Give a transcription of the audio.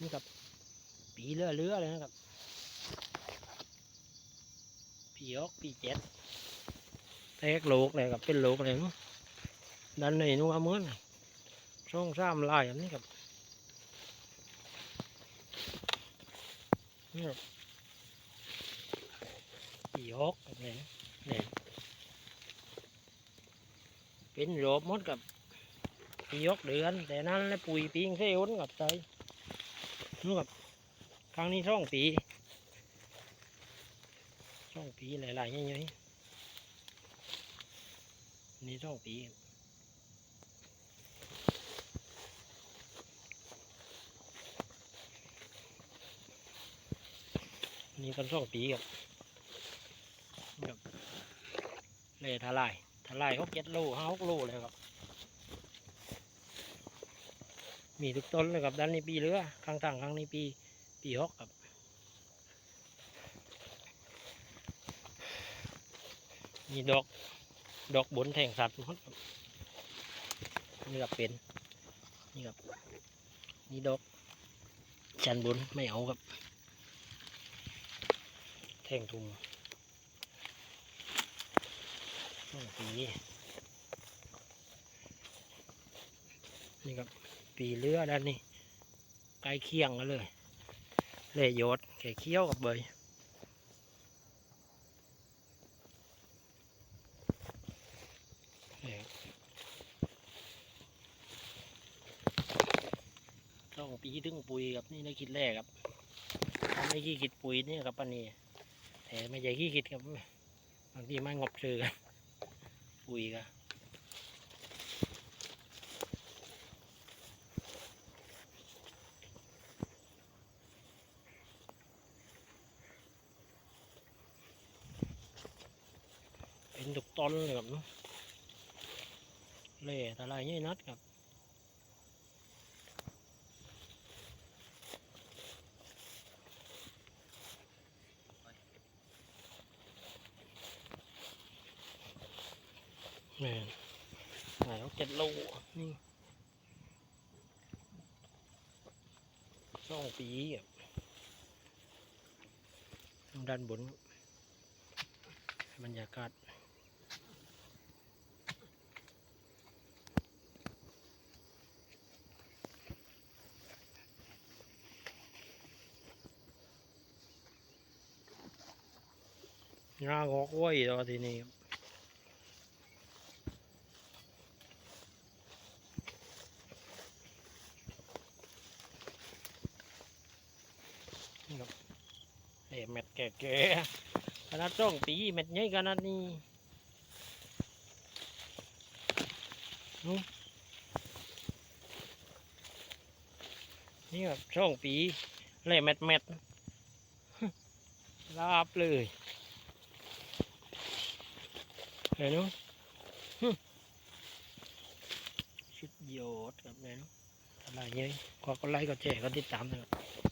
นี่กับ ปีเรือเรือเลยนะครับ ปีออกปีเจ็ดแตกโลกเลยครับเป็นโลกเลยมั้งดันในนู้นเหมือนช่องซ้ำลายอันนี้ครับนี่ครับปีออกแบบนี้นะเนี่ยเป็นโรบมดกับปียกเดือน แต่นั้นแล้วปุ๋ยปีงเสียนกับใจ นู่นกับครั้งนี้ช่องปีช่องปีหลายๆอย่างนี้นี่ช่องปีนี่กันช่องปีกับกับเลยทลายทลายหกเจ็ดโลห้าหกโลเลยครับ มีทุกต้นเลยครับด้านนี้ปีเรือข้างต่างข้างนี้ปีปีหกครับมีดอกดอกบนแทงสัตว์มดครับนี่ครับเป็นนี่ครับนี่ดอกชันบนไม่เอาครับ แทงทุงช่องปีนี่ครับ ปีเรือด้านนี้ใกล้เคียงกันเลย เล่ยศแข่เคี้ยวกับเบยนี่ครับต้องปีถึงปุ๋ยครับนี่ได้คิดแรกครับถ้าไม่ขี้คิดปุ๋ยนี่ครับปันนี้แต่ไม่ใช่ขี้คิดครับบางทีไม่งบซื้อกันปุ๋ยกัน เป็นทุกต้นเลยครับเนาะเล่แต่ลนี่นัดครับแม่นไหนเอาเจ็ดโลนี่สองปีอะด้านบน บรรยากาศ งางอกไว้แล้วทีนี้ครับนี่เอ้เม็ดแก่ๆขนาดสองปีเม็ดใหญ่ขนาดนี้นู้นนี่ครับสองปีเล่เม็ดเม็ดๆลาบเลย ไหนเนาะชุดโยดครับแม่นอะไรเงี้ยขอก็ไลค์ก็แชร์ก็ติดตามนะครับ